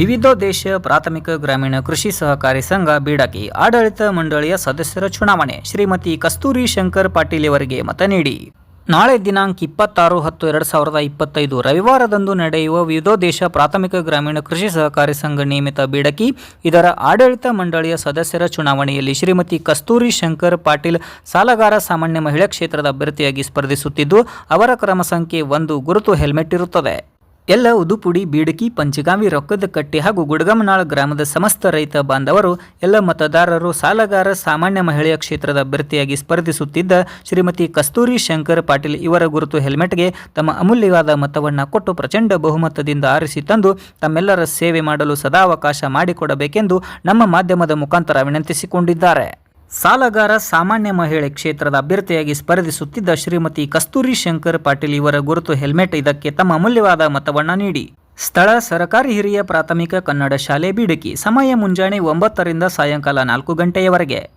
ವಿವಿಧೋದ್ದೇಶ ಪ್ರಾಥಮಿಕ ಗ್ರಾಮೀಣ ಕೃಷಿ ಸಹಕಾರಿ ಸಂಘ, ಬೀಡಕಿ ಆಡಳಿತ ಮಂಡಳಿಯ ಸದಸ್ಯರ ಚುನಾವಣೆ, ಶ್ರೀಮತಿ ಕಸ್ತೂರಿ ಶಂಕರ್ ಪಾಟೀಲ್ ಅವರಿಗೆ ಮತ ನೀಡಿ. ನಾಳೆ ದಿನಾಂಕ ಇಪ್ಪತ್ತಾರು ಹತ್ತು ಎರಡು ಸಾವಿರದ ಇಪ್ಪತ್ತೈದು ರವಿವಾರದಂದು ನಡೆಯುವ ವಿವಿಧೋದೇಶ ಪ್ರಾಥಮಿಕ ಗ್ರಾಮೀಣ ಕೃಷಿ ಸಹಕಾರಿ ಸಂಘ ನಿಯಮಿತ ಬೀಡಕಿ, ಇದರ ಆಡಳಿತ ಮಂಡಳಿಯ ಸದಸ್ಯರ ಚುನಾವಣೆಯಲ್ಲಿ ಶ್ರೀಮತಿ ಕಸ್ತೂರಿ ಶಂಕರ್ ಪಾಟೀಲ್ ಸಾಲಗಾರ ಸಾಮಾನ್ಯ ಮಹಿಳಾ ಕ್ಷೇತ್ರದ ಅಭ್ಯರ್ಥಿಯಾಗಿ ಸ್ಪರ್ಧಿಸುತ್ತಿದ್ದು, ಅವರ ಕ್ರಮ ಸಂಖ್ಯೆ ಒಂದು, ಗುರುತು ಹೆಲ್ಮೆಟ್ ಇರುತ್ತದೆ. ಎಲ್ಲ ಉದುಪುಡಿ, ಬೀಡಕಿ, ಪಂಚಗಾಮಿ, ರೊಕ್ಕದ ಕಟ್ಟಿ ಹಾಗೂ ಗುಡಗಮನಾಳ ಗ್ರಾಮದ ಸಮಸ್ತ ರೈತ ಬಾಂಧವರು, ಎಲ್ಲ ಮತದಾರರು, ಸಾಲಗಾರ, ಸಾಮಾನ್ಯ ಮಹಿಳೆಯ ಕ್ಷೇತ್ರದ ಅಭ್ಯರ್ಥಿಯಾಗಿ ಸ್ಪರ್ಧಿಸುತ್ತಿದ್ದ ಶ್ರೀಮತಿ ಕಸ್ತೂರಿ ಶಂಕರ್ ಪಾಟೀಲ್ ಇವರ ಗುರುತು ಹೆಲ್ಮೆಟ್ಗೆ ತಮ್ಮ ಅಮೂಲ್ಯವಾದ ಮತವನ್ನು ಕೊಟ್ಟು ಪ್ರಚಂಡ ಬಹುಮತದಿಂದ ಆರಿಸಿ ತಂದು ತಮ್ಮೆಲ್ಲರ ಸೇವೆ ಮಾಡಲು ಸದಾವಕಾಶ ಮಾಡಿಕೊಡಬೇಕೆಂದು ನಮ್ಮ ಮಾಧ್ಯಮದ ಮುಖಾಂತರ ವಿನಂತಿಸಿಕೊಂಡಿದ್ದಾರೆ. ಸಾಲಗಾರ ಸಾಮಾನ್ಯ ಮಹಿಳೆ ಕ್ಷೇತ್ರದ ಅಭ್ಯರ್ಥಿಯಾಗಿ ಸ್ಪರ್ಧಿಸುತ್ತಿದ್ದ ಶ್ರೀಮತಿ ಕಸ್ತೂರಿ ಶಂಕರ್ ಪಾಟೀಲ್ ಇವರ ಗುರುತು ಹೆಲ್ಮೆಟ್ ಇದಕ್ಕೆ ತಮ್ಮ ಅಮೂಲ್ಯವಾದ ಮತವನ್ನ ನೀಡಿ. ಸ್ಥಳ ಸರಕಾರಿ ಹಿರಿಯ ಪ್ರಾಥಮಿಕ ಕನ್ನಡ ಶಾಲೆ ಬೀಡಕಿ. ಸಮಯ ಮುಂಜಾನೆ ಒಂಬತ್ತರಿಂದ ಸಾಯಂಕಾಲ ನಾಲ್ಕು ಗಂಟೆಯವರೆಗೆ.